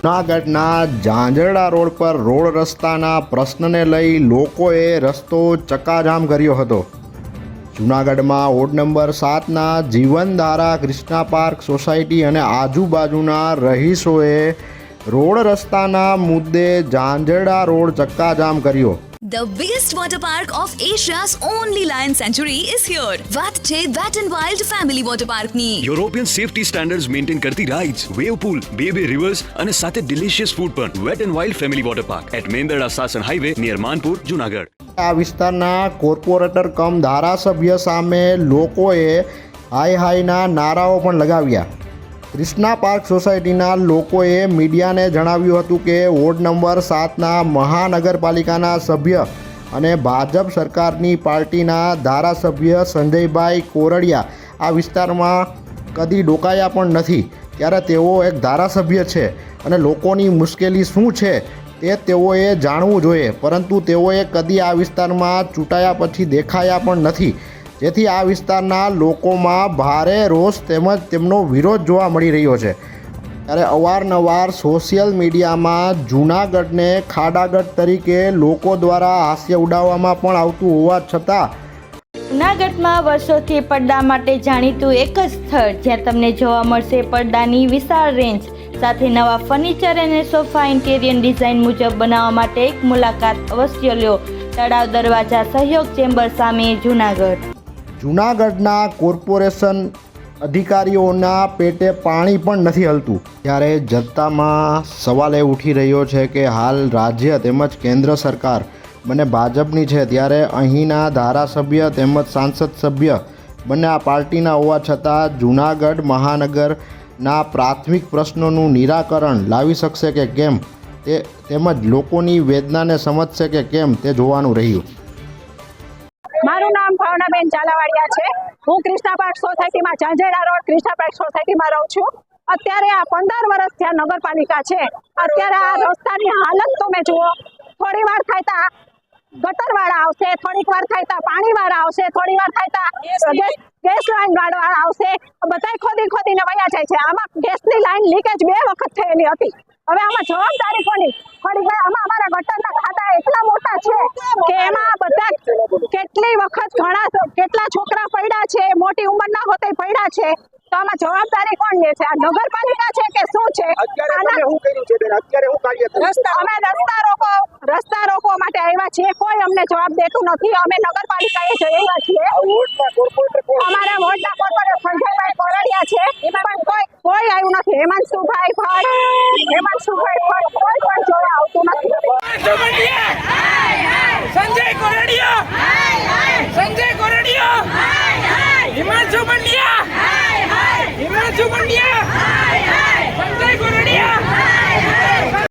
જૂનાગઢના ઝાંઝરડા રોડ પર રોડ રસ્તાના પ્રશ્નને લઈ લોકોએ રસ્તો ચક્કાજામ કર્યો હતો. જૂનાગઢમાં વોર્ડ નંબર સાતના જીવનધારા ક્રિષ્ના પાર્ક સોસાયટી અને આજુબાજુના રહીશોએ રોડ રસ્તાના મુદ્દે ઝાંઝરડા રોડ ચક્કાજામ કર્યો. The biggest water park of Asia's only lion sanctuary is here. વાત છે Wet and Wild Family Water Park ની યુરોપિયન સેફટી સ્ટેન્ડર્ડ્સ મેન્ટેન કરતી રાઇડ્સ વેવ પૂલ બે બે રિવર્સ અને સાથે ડિલિશિયસ ફૂડ પણ wet and Wild family Water Park at Mendarda Sasan highway near Manpur Junagadh આ વિસ્તારના કોર્પોરેટર કમ ધારાસભ્ય સામે લોકોએ હાય હાયના નારાઓ પણ લગાવ્યા. ક્રિષ્ના પાર્ક સોસાયટીના લોકોએ મીડિયાને જણાવ્યું હતું કે વોર્ડ નંબર સાતના મહાનગરપાલિકાના સભ્ય અને ભાજપ સરકારની પાર્ટીના ધારાસભ્ય સંજયભાઈ કોરડિયા આ વિસ્તારમાં કદી ડોકાયા પણ નથી. ત્યારે તેઓ એક ધારાસભ્ય છે અને લોકોની મુશ્કેલી શું છે તે તેઓએ જાણવું જોઈએ. પરંતુ તેઓએ કદી આ વિસ્તારમાં ચૂંટાયા પછી દેખાયા પણ નથી. જેથી આ વિસ્તારના લોકોમાં ભારે રોષ તેમજ તેમનો વિરોધ જોવા મળી રહ્યો છે. ત્યારે અવારનવાર સોશિયલ મીડિયામાં જૂનાગઢને ખાડાગઢ તરીકે લોકો દ્વારા હાસ્ય ઉડાવવામાં પણ આવતું હોવા છતાં જૂનાગઢમાં વર્ષોથી પડદા માટે જાણીતું એક જ સ્થળ જ્યાં તમને જોવા મળશે પડદાની વિશાળ રેન્જ સાથે નવા ફર્નિચર અને સોફા ઇન્ટેરિયર ડિઝાઇન મુજબ બનાવવા માટે એક મુલાકાત અવશ્ય લ્યો તળાવ દરવાજા સહયોગ ચેમ્બર સામે જૂનાગઢ. જૂનાગઢના કોર્પોરેશન અધિકારીઓના પેટે પાણી પણ નથી હલતું. ત્યારે જનતામાં સવાલ એ ઉઠી રહ્યો છે કે હાલ રાજ્ય તેમજ કેન્દ્ર સરકાર બંને ભાજપની છે, ત્યારે અહીંના ધારાસભ્ય તેમજ સાંસદ સભ્ય બંને આ પાર્ટીના હોવા છતાં જૂનાગઢ મહાનગરના પ્રાથમિક પ્રશ્નોનું નિરાકરણ લાવી શકશે કે કેમ? તે તેમજ લોકોની વેદનાને સમજશે કે કેમ તે જોવાનું રહ્યું. ભાવનાબેન ચાલાવાડિયા છે. હું પાર્ક સોસાયટીમાં ઝાંઝેડા રોડ પાર્ક સોસાયટીમાં રહું છું. અત્યારે આ પંદર વર્ષ થયા નગરપાલિકા છે. અત્યારે આ રસ્તાની હાલત તમે જુઓ. થોડી વાર થાય તા ગટર વાળા આવશે થોડીક વાર થાય તા પાણી વાળા આવશે થોડી વાર થાય તા ગેસ લાઈન વાળા આવશે. બધાય ખોદી ખોદીને વયા જાય છે. આમાં ગેસની લાઈન લીકેજ બે વખત થયેલી હતી. હવે આમાં જવાબદારી કોની? થોડી આમાં અમારા ગટરના ખાતા એટલા છે કે એમાં બધા કેટલી વખત ઘણા કેટલા છોકરા પડ્યા છે મોટી ઉંમરના હોતે પડ્યા છે તો આમાં જવાબદારી કોણ લે છે? આ નગરપાલિકા છે કે શું છે? અમે રસ્તા રોકો રસ્તા રોકો માટે આવ્યા છીએ. કોઈ અમને જવાબ દેતું નથી. અમે નગરપાલિકાએ જઈ આવ્યા છીએ. અમારા વોર્ડના કોર્પોરેટર સંજયભાઈ કોરડિયા છે પણ કોઈ કોઈ આવ્યું નથી હેમાંશુભાઈ ભટ્ટ હેમાંશુભાઈ ભટ્ટ કોઈ પણ જોવા આવતું નથી.